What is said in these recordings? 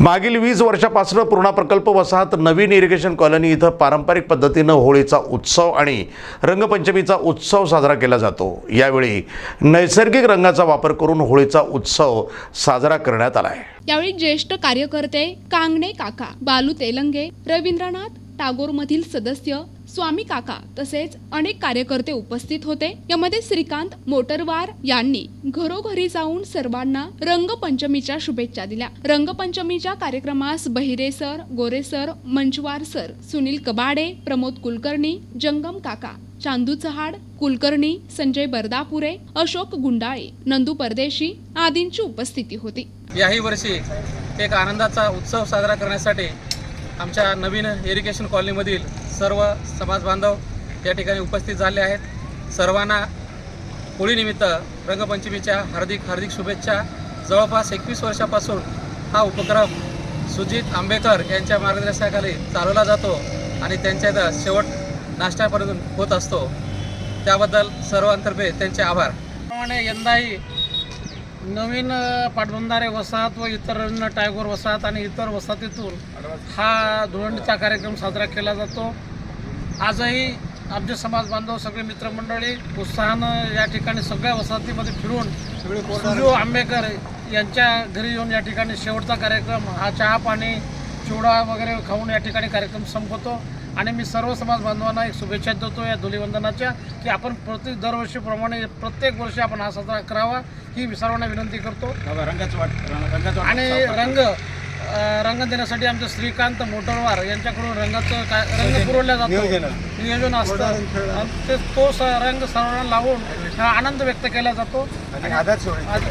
मागील वीस वर्षापासून पूर्णा प्रकल्प वसाहत नवीन इरिगेशन कॉलनी इथं पारंपरिक पद्धतीनं होळीचा उत्सव आणि रंगपंचमीचा उत्सव साजरा केला जातो. यावेळी नैसर्गिक रंगाचा वापर करून होळीचा उत्सव साजरा करण्यात आला आहे यावेळी ज्येष्ठ कार्यकर्ते कांगणे काका बालू तेलंगे रवींद्रनाथ टागोरमधील सदस्य स्वामी काका तसेच अनेक कार्यकर्ते उपस्थित होते. यामध्ये श्रीकांत मोटरवार यांनी घरोघरी जाऊन सर्वांना रंगपंचमीच्या शुभेच्छा दिल्या. रंगपंचमीच्या कार्यक्रमास Bahire sir Gore sir Manchwar sir Sunil Kabade Pramod Kulkarni Jangam काका चांदू चहाड कुलकर्णी संजय बर्दापुरे अशोक गुंडाळे नंदू परदेशी आदींची उपस्थिती होती. याही वर्षी एक आनंदाचा उत्सव साजरा करण्यासाठी आमच्या नवीन इरिगेशन कॉलनीमधील सर्व समाजबांधव या ठिकाणी उपस्थित झाले आहेत. सर्वांना होळीनिमित्त रंगपंचमीच्या हार्दिक हार्दिक शुभेच्छा. जवळपास एकवीस वर्षापासून हा उपक्रम सुजित आंबेकर यांच्या मार्गदर्शनाखाली चालवला जातो आणि त्यांच्या इथं शेवट नाश्त्यापर्यंत होत असतो. त्याबद्दल सर्वांतर्फे त्यांचे आभार. त्याप्रमाणे यंदाही नवीन पाटबंधारे वसाहत व इतर टायगोर वसाहत आणि इतर वसाहतीतून हा धुळंडीचा कार्यक्रम साजरा केला जातो. आजही आमचे समाज बांधव सगळे मित्रमंडळी उत्साहानं या ठिकाणी सगळ्या वसाहतीमध्ये फिरून सुजू आंबेकर यांच्या घरी येऊन या ठिकाणी शेवटचा कार्यक्रम हा चहा पाणी चिवडा वगैरे खाऊन या ठिकाणी कार्यक्रम संपवतो. आणि मी सर्व समाज बांधवांना एक शुभेच्छा देतो या धुलीवंदनाच्या की आपण प्रति दरवर्षीप्रमाणे प्रत्येक वर्षी आपण हा साजरा करावा ही सर्वांना विनंती करतो. आणि रंग रंग देण्यासाठी आमचे श्रीकांत मोटरवार यांच्याकडून रंगाचं काय रंग पुरवल्या जातो. नियोजन. असतं. आणि ते तो स- रंग सर्वांना लावून हा आनंद व्यक्त केला जातो.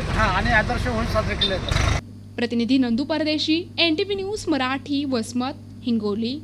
हा आणि आदर्श होळी साजरे केले जातात प्रतिनिधी Nandu Pardeshi N T V news Marathi Vasmat Hingoli.